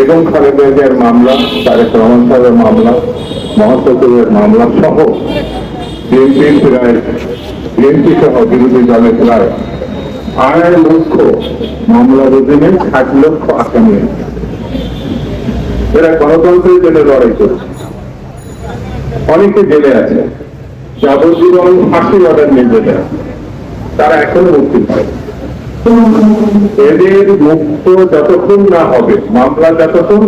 বেগম খালেদা মামলা, তারেক রহমান সাহেবের মামলা, মহাসচিবের মামলা সহ বিএনপির প্রায়, বিএনপি সহ বিরোধী দলের প্রায় আড়াই লক্ষ মামলা অধীনে ষাট লক্ষ আসামি এরা গণতন্ত্রের জন্য লড়াই করছে অনেকে জেলে আছে। যাবজ্জীবন ফাঁসি অর্ডার নিয়ে আছে। তারা এখনও মুক্তি পায় এদের মুক্ত যতক্ষণ না হবে মামলা যতক্ষণ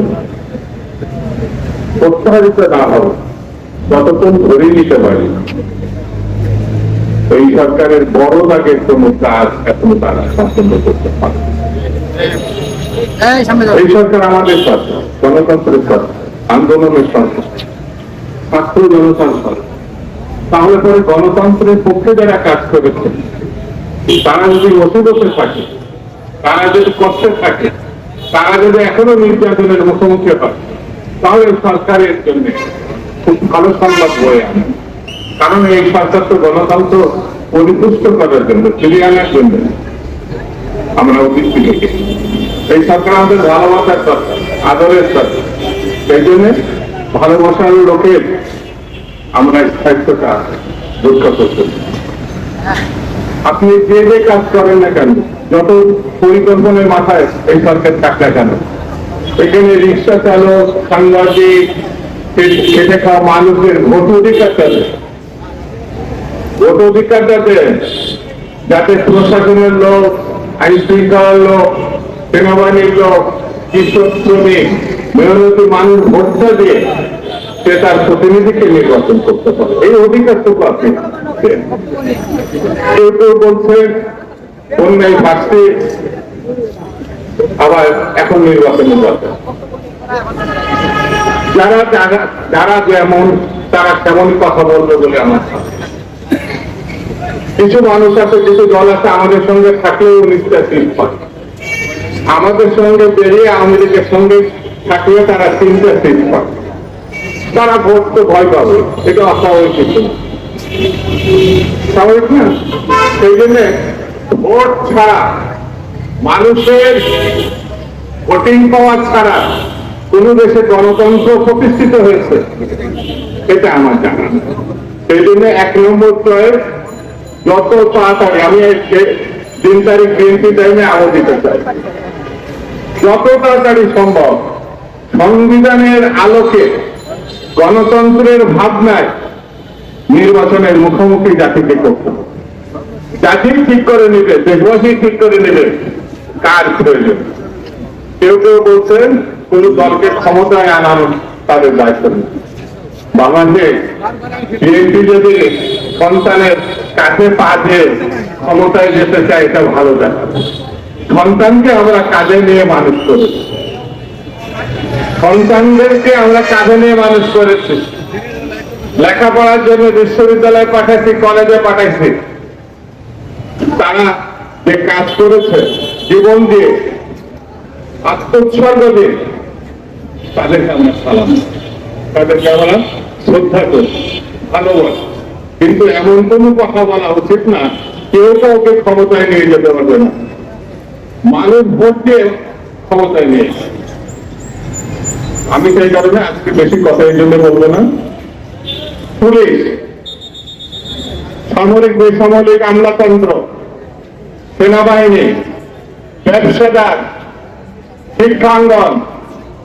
প্রত্যাহারিত না হবে ততক্ষণ ধরে নিতে পারি। এই সরকারের বড় দাগের কোন কাজ এখনও তারা সম্পন্ন করতে পারে এই সরকার আমাদের সরকার গণতন্ত্রের সরকার আন্দোলনের সরকার ছাত্র জনতার সরকার। তাহলে পরে গণতন্ত্রের পক্ষে যারা কাজ করেছে তারা যদি মুসিবতে থাকে, তারা যদি কষ্টে থাকে, তারা যদি এখনও নির্যাতনের মুখোমুখি হয়, তাহলে সরকারের জন্য খুব ভালো সংবাদ বয়ে আনে। কারণ এই সরকার তো গণতন্ত্র পরিপুষ্ট করার জন্য, ফিরিয়ে আনার জন্য আমরা উদ্দীপ্তি থেকে এই সরকার আমাদের ভালোবাসার সরকার, আদরের সরকার। সেই জন্য ভালোবাসার লোকের আমরা স্থায়িত্বটা রক্ষা করতে। আপনি যে যে কাজ করেন না কেন, যত পরিকল্পনার মাথায় এই সরকার থাক না কেন? এখানে রিক্সা চালক, সাংবাদিক, খেটে খাওয়া মানুষের ভোট অধিকারটা দেয় ভোট অধিকারটা দেয় যাতে প্রশাসনের লোক, আইন শৃঙ্খলার লোক, সেনাবাহিনীর লোক কৃষক শ্রমিক মেহনতি মানুষ ভোটটা দিয়ে সে তার প্রতিনিধিকে নির্বাচন করতে পারে। এই অধিকারটুকু আপনি দেন। কেউ কেউ বলছেন অন্যায় ভাসতে আবার এখন নির্বাচনের দরকার যারা যারা যেমন, তারা তেমন কথা বলবে বলে আমার কিছু মানুষ আছে, কিছু দল আছে, আমাদের সঙ্গে থাকলেও সিট পায় আমাদের সঙ্গে বেরিয়ে লীগের সঙ্গে থাকলে তারা সিট পায় তারা ভোট তো ভয় পাবে, এটা অস্বাভাবিক কিছু না। সেই জন্য ভোট ছাড়া, মানুষের ভোটিং ছাড়া কোন দেশে গণতন্ত্র প্রতিষ্ঠিত হয়েছে এটা আমার জানা সেই জন্য এক নম্বর যত তাড়াতাড়ি, আমি তারিখ বিএনপি টাইমে আরও দিতে চাই। যত তাড়াতাড়ি সম্ভব, সংবিধানের আলোকে গণতন্ত্রের ভাবনায় নির্বাচনের মুখোমুখি জাতিকে করতে জাতি ঠিক করে নেবে দেশবাসী ঠিক করে নেবে কার প্রয়োজন? কেউ কেউ বলছেন, কোন দলকে ক্ষমতায় আনানো তাদের দায়িত্ব নেই। বাংলাদেশে বিএনপি যদি সন্তানের কাছে পা দিয়ে ক্ষমতায় যেতে চায়, এটা ভালো দেখা সন্তানকে আমরা কাজে নিয়ে মানুষ করেছি। সন্তানদেরকে আমরা কাজে নিয়ে মানুষ করেছি। লেখাপড়ার জন্য বিশ্ববিদ্যালয়ে পাঠাইছি, কলেজে পাঠাইছি। তারা যে কাজ করেছে, জীবন দিয়ে, আত্মোৎসর্গ দিয়ে, তাদেরকে আমরা সালাম তাদেরকে আমরা শ্রদ্ধা করি, ভালোবাসি। কিন্তু এমন কোনো কথা বলা উচিত না, কেউ কাউকে ক্ষমতায় নিয়ে যেতে পারবে না। মানুষ ভোট দিয়ে ক্ষমতায় নিয়ে। আমি সেই কারণে আজকে বেশি কথা এই জন্য বলব না। পুলিশ, সামরিক বেসামরিক আমলাতন্ত্র, সেনাবাহিনী, ব্যবসাদার, শিক্ষাঙ্গন,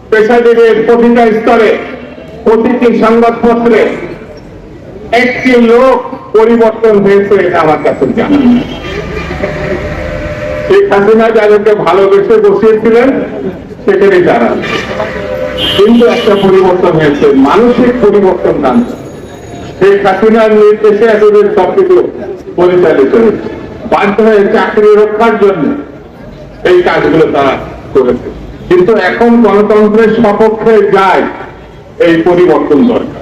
পেশাজীবীর প্রতিটা স্তরে প্রতিটি সংবাদপত্রে একটি লোক পরিবর্তন হয়েছে আমার কাছে জানা। শেখ হাসিনা যাদেরকে ভালোবেসে বসিয়েছিলেন সেখানে তারা কিন্তু একটা পরিবর্তন হয়েছে, মানসিক পরিবর্তন দান শেখ হাসিনার নির্দেশে এতদিন সবকিছু পরিচালিত বাধ্য হয়ে চাকরি রক্ষার জন্য এই কাজগুলো তারা করেছে। কিন্তু এখন গণতন্ত্রের সপক্ষে যায় এই পরিবর্তন দরকার।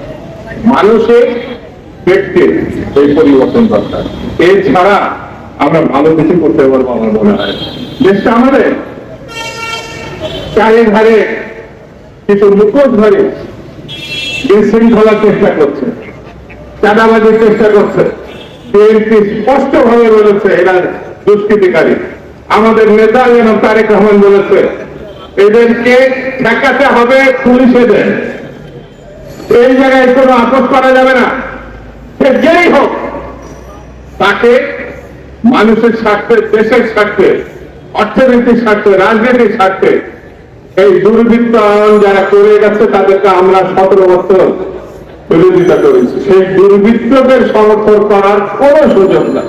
মানুষের ব্যক্তির এই পরিবর্তন দরকার। এছাড়া আমরা ভালো কিছু করতে পারব আমার মনে হয়। দেশটা আমাদের। চারিধারে কিছু মুখোশ ধরে বিশৃঙ্খলার চেষ্টা করছে। চাঁদাবাজির চেষ্টা করছে। বিএনপি স্পষ্ট ভাবে বলেছে এরা দুষ্কৃতিকারী। আমাদের নেতা যেন তারেক রহমান বলেছে, এদেরকে ঠেকাতে হবে পুলিশেদের। এই জায়গায় কোনো আপোষ করা যাবে না। সে যেই হোক, তাকে মানুষের স্বার্থে, দেশের স্বার্থে অর্থনৈতিক স্বার্থে রাজনৈতিক স্বার্থে এই দুর্বৃত্তায়ন যারা করে গেছে, তাদেরকে আমরা সতেরো বছর বিরোধিতা করেছে। সেই দুর্বৃত্তদের সমর্থন করার কোনো সুযোগ নাই।